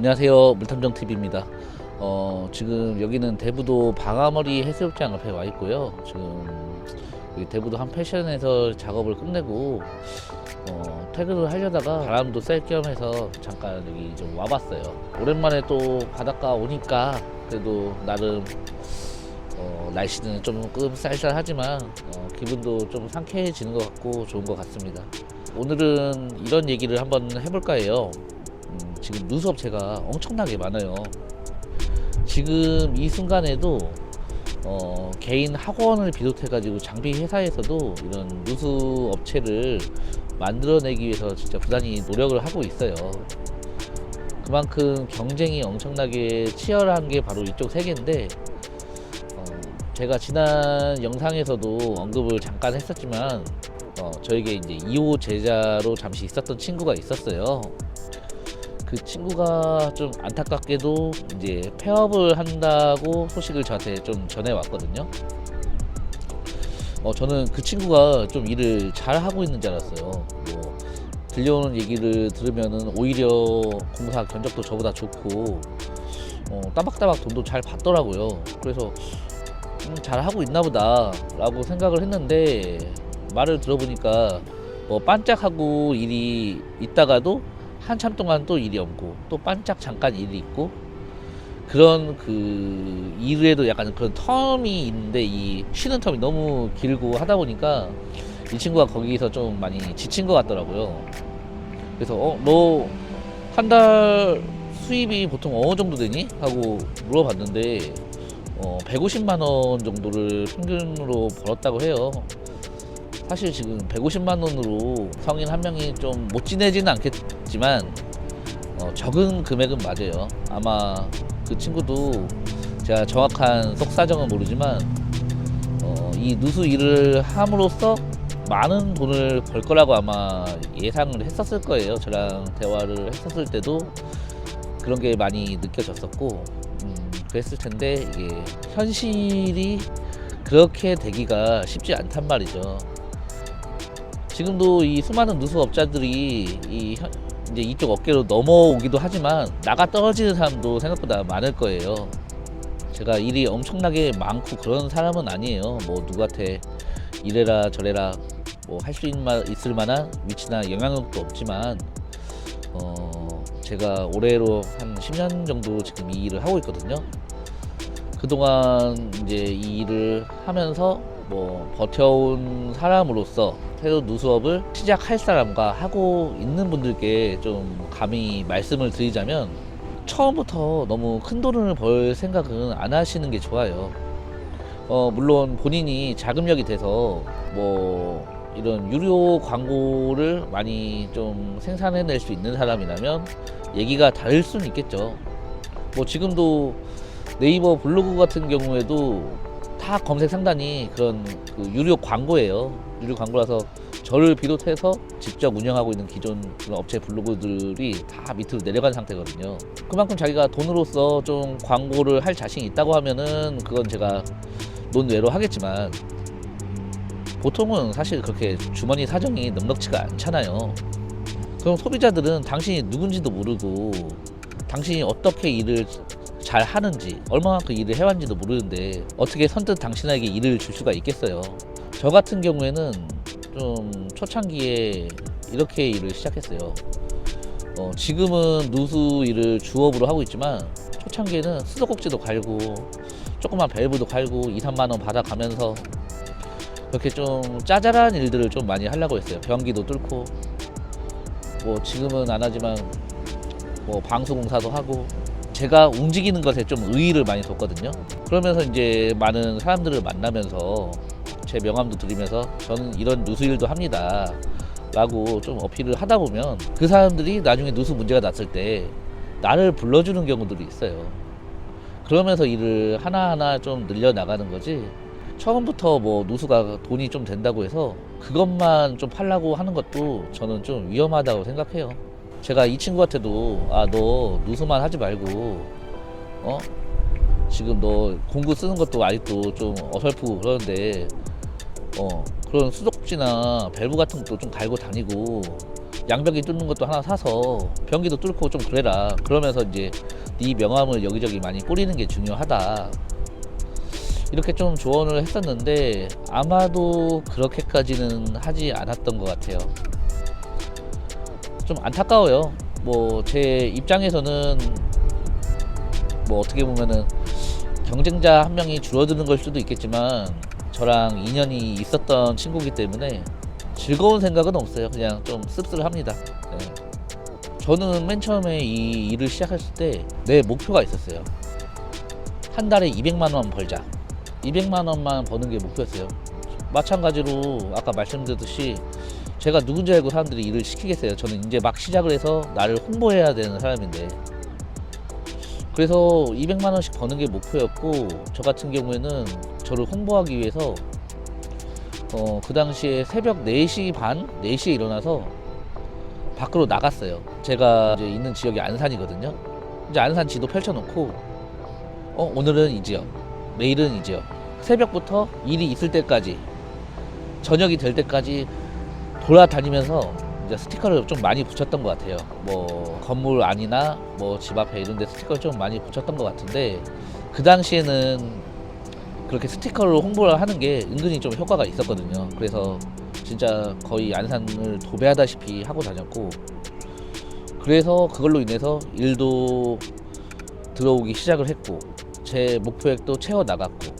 안녕하세요 물탐정 TV입니다. 어, 지금 여기는 대부도 방아머리 해수욕장 앞에 와 있고요. 지금 대부도 한 패션에서 작업을 끝내고 어, 퇴근을 하려다가 바람도 쐴 겸 해서 잠깐 여기 좀 와봤어요. 오랜만에 또 바닷가 오니까 그래도 나름 어, 날씨는 조금 쌀쌀하지만 어, 기분도 좀 상쾌해지는 것 같고 좋은 것 같습니다. 오늘은 이런 얘기를 한번 해볼까 해요. 음, 지금 누수 업체가 엄청나게 많아요. 지금 이 순간에도 어, 개인 학원을 비롯해가지고 장비 회사에서도 이런 누수 업체를 만들어내기 위해서 진짜 부단히 노력을 하고 있어요. 그만큼 경쟁이 엄청나게 치열한 게 바로 이쪽 세계인데 어, 제가 지난 영상에서도 언급을 잠깐 했었지만 어, 저에게 이제 2호 제자로 잠시 있었던 친구가 있었어요. 그 친구가 좀 안타깝게도 이제 폐업을 한다고 소식을 저한테 좀 전해 왔거든요. 어, 저는 그 친구가 좀 일을 잘 하고 있는 줄 알았어요. 뭐 들려오는 얘기를 들으면은 오히려 공사 견적도 저보다 좋고 어, 따박따박 돈도 잘 받더라고요. 그래서 음, 잘 하고 있나 보다라고 생각을 했는데 말을 들어보니까 뭐 반짝하고 일이 있다가도 한참 동안 또 일이 없고 또 반짝 잠깐 일이 있고 그런 그 일에도 약간 그런 텀이 있는데 이 쉬는 텀이 너무 길고 하다 보니까 이 친구가 거기서 좀 많이 지친 것 같더라고요. 그래서 어 너 한 달 수입이 보통 어느 정도 되니? 하고 물어봤는데 어 150만 원 정도를 평균으로 벌었다고 해요. 사실 지금 150만 원으로 성인 한 명이 좀 못 지내지는 않겠지만 어, 적은 금액은 맞아요. 아마 그 친구도 제가 정확한 속 사정은 모르지만 어, 이 누수 일을 함으로써 많은 돈을 벌 거라고 아마 예상을 했었을 거예요. 저랑 대화를 했었을 때도 그런 게 많이 느껴졌었고 음, 그랬을 텐데 이게 현실이 그렇게 되기가 쉽지 않단 말이죠. 지금도 이 수많은 누수업자들이 이 현- 이제 이쪽 어깨로 넘어오기도 하지만 나가 떨어지는 사람도 생각보다 많을 거예요. 제가 일이 엄청나게 많고 그런 사람은 아니에요. 뭐 누구한테 이래라 저래라 뭐 할 수 있을 만한 위치나 영향력도 없지만 어 제가 올해로 한 10년 정도 지금 이 일을 하고 있거든요. 그동안 이제 이 일을 하면서 뭐 버텨온 사람으로서 새로 누수업을 시작할 사람과 하고 있는 분들께 좀 감히 말씀을 드리자면 처음부터 너무 큰 돈을 벌 생각은 안 하시는 게 좋아요. 어, 물론 본인이 자금력이 돼서 뭐 이런 유료 광고를 많이 좀 생산해낼 수 있는 사람이라면 얘기가 다를 수는 있겠죠. 뭐 지금도 네이버 블로그 같은 경우에도 다 검색 상단이 그런 그 유료 광고예요. 유료 광고라서 저를 비롯해서 직접 운영하고 있는 기존 그런 업체 블로그들이 다 밑으로 내려간 상태거든요. 그만큼 자기가 돈으로서 좀 광고를 할 자신이 있다고 하면은 그건 제가 논외로 하겠지만 보통은 사실 그렇게 주머니 사정이 넉넉치가 않잖아요. 그럼 소비자들은 당신이 누군지도 모르고 당신이 어떻게 일을 잘 하는지 얼마만큼 일을 해왔는지도 모르는데 어떻게 선뜻 당신에게 일을 줄 수가 있겠어요. 저 같은 경우에는 좀 초창기에 이렇게 일을 시작했어요. 어, 지금은 누수 일을 주업으로 하고 있지만 초창기에는 수도꼭지도 갈고 조그만 밸브도 갈고 2, 3만 원 받아가면서 그렇게 좀 짜잘한 일들을 좀 많이 하려고 했어요. 변기도 뚫고 뭐 지금은 안 하지만 뭐 방수공사도 하고 제가 움직이는 것에 좀 의의를 많이 뒀거든요. 그러면서 이제 많은 사람들을 만나면서 제 명함도 드리면서 저는 이런 누수 일도 합니다. 라고 좀 어필을 하다 보면 그 사람들이 나중에 누수 문제가 났을 때 나를 불러주는 경우들이 있어요. 그러면서 일을 하나하나 좀 늘려 나가는 거지. 처음부터 뭐 누수가 돈이 좀 된다고 해서 그것만 좀 팔라고 하는 것도 저는 좀 위험하다고 생각해요. 제가 이 친구한테도 아 너 누수만 하지 말고 어 지금 너 공구 쓰는 것도 아직도 좀 어설프고 그러는데 어 그런 수도꼭지나 밸브 같은 것도 좀 갈고 다니고 양변기 뚫는 것도 하나 사서 변기도 뚫고 좀 그래라. 그러면서 이제 네 명함을 여기저기 많이 뿌리는 게 중요하다. 이렇게 좀 조언을 했었는데 아마도 그렇게까지는 하지 않았던 것 같아요. 좀 안타까워요. 뭐 제 입장에서는 뭐 어떻게 보면은 경쟁자 한 명이 줄어드는 걸 수도 있겠지만 저랑 인연이 있었던 친구기 때문에 즐거운 생각은 없어요. 그냥 좀 씁쓸합니다. 네. 저는 맨 처음에 이 일을 시작했을 때 내 목표가 있었어요. 한 달에 200만 원 벌자. 200만 원만 버는 게 목표였어요. 마찬가지로 아까 말씀드렸듯이 제가 누군지 알고 사람들이 일을 시키겠어요. 저는 이제 막 시작을 해서 나를 홍보해야 되는 사람인데 그래서 200만 원씩 버는 게 목표였고 저 같은 경우에는 저를 홍보하기 위해서 어, 그 당시에 새벽 4시 반, 4시에 일어나서 밖으로 나갔어요. 제가 이제 있는 지역이 안산이거든요. 이제 안산 지도 펼쳐놓고 어, 오늘은 이 지역, 내일은 이 지역. 새벽부터 일이 있을 때까지 저녁이 될 때까지 돌아다니면서 이제 스티커를 좀 많이 붙였던 것 같아요. 뭐 건물 안이나 뭐 집 앞에 이런 데 스티커를 좀 많이 붙였던 것 같은데 그 당시에는 그렇게 스티커를 홍보를 하는 게 은근히 좀 효과가 있었거든요. 그래서 진짜 거의 안산을 도배하다시피 하고 다녔고 그래서 그걸로 인해서 일도 들어오기 시작을 했고 제 목표액도 채워 나갔고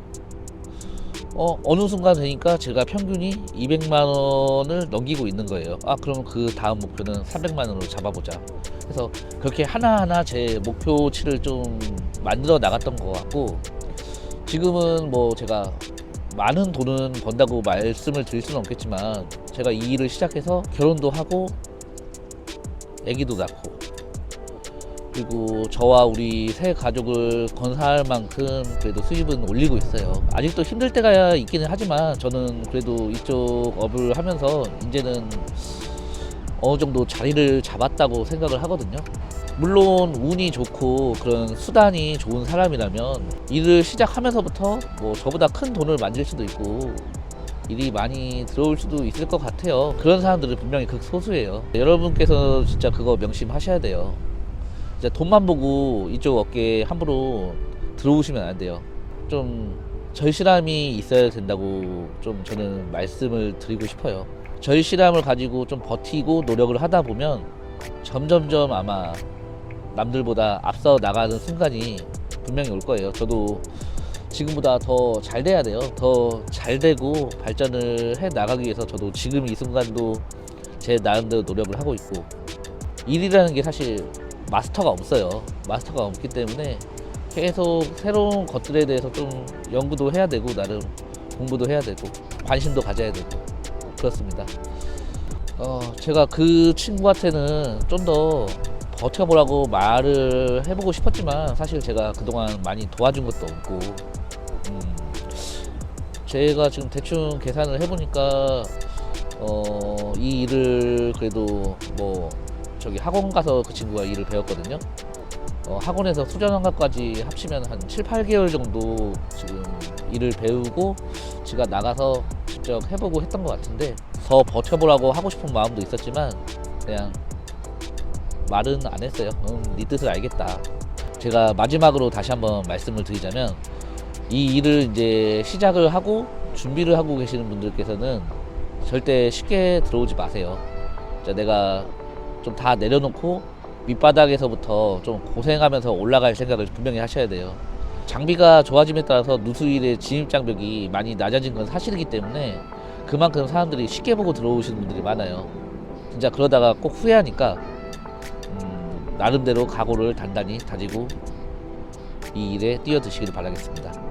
어 어느 순간 되니까 제가 평균이 200만 원을 넘기고 있는 거예요. 아 그럼 그 다음 목표는 300만 원으로 잡아보자. 그래서 그렇게 하나하나 제 목표치를 좀 만들어 나갔던 것 같고 지금은 뭐 제가 많은 돈은 번다고 말씀을 드릴 수는 없겠지만 제가 이 일을 시작해서 결혼도 하고 아기도 낳고 그리고 저와 우리 새 가족을 건사할 만큼 그래도 수입은 올리고 있어요. 아직도 힘들 때가 있기는 하지만 저는 그래도 이쪽 업을 하면서 이제는 어느 정도 자리를 잡았다고 생각을 하거든요. 물론 운이 좋고 그런 수단이 좋은 사람이라면 일을 시작하면서부터 뭐 저보다 큰 돈을 만질 수도 있고 일이 많이 들어올 수도 있을 것 같아요. 그런 사람들은 분명히 극소수예요. 여러분께서 진짜 그거 명심하셔야 돼요. 진짜 돈만 보고 이쪽 업계에 함부로 들어오시면 안 돼요. 좀 절실함이 있어야 된다고 좀 저는 말씀을 드리고 싶어요. 절실함을 가지고 좀 버티고 노력을 하다 보면 점점점 아마 남들보다 앞서 나가는 순간이 분명히 올 거예요. 저도 지금보다 더 잘 돼야 돼요. 더 잘 되고 발전을 해 나가기 위해서 저도 지금 이 순간도 제 나름대로 노력을 하고 있고 일이라는 게 사실 마스터가 없어요. 마스터가 없기 때문에 계속 새로운 것들에 대해서 좀 연구도 해야 되고 나름 공부도 해야 되고 관심도 가져야 되고 그렇습니다. 어, 제가 그 친구한테는 좀 더 버텨보라고 말을 해보고 싶었지만 사실 제가 그동안 많이 도와준 것도 없고 음, 제가 지금 대충 계산을 해보니까 어, 이 일을 그래도 뭐 저기 학원 가서 그 친구가 일을 배웠거든요. 어, 학원에서 수련원가까지 합치면 한 7, 8개월 정도 지금 일을 배우고 지가 나가서 직접 해보고 했던 것 같은데 더 버텨보라고 하고 싶은 마음도 있었지만 그냥 말은 안 했어요. 음, 네 뜻을 알겠다. 제가 마지막으로 다시 한번 말씀을 드리자면 이 일을 이제 시작을 하고 준비를 하고 계시는 분들께서는 절대 쉽게 들어오지 마세요. 자, 내가 좀 다 내려놓고 밑바닥에서부터 좀 고생하면서 올라갈 생각을 분명히 하셔야 돼요. 장비가 좋아짐에 따라서 누수일의 진입 장벽이 많이 낮아진 건 사실이기 때문에 그만큼 사람들이 쉽게 보고 들어오시는 분들이 많아요. 진짜 그러다가 꼭 후회하니까 음, 나름대로 각오를 단단히 다지고 이 일에 뛰어드시기를 바라겠습니다.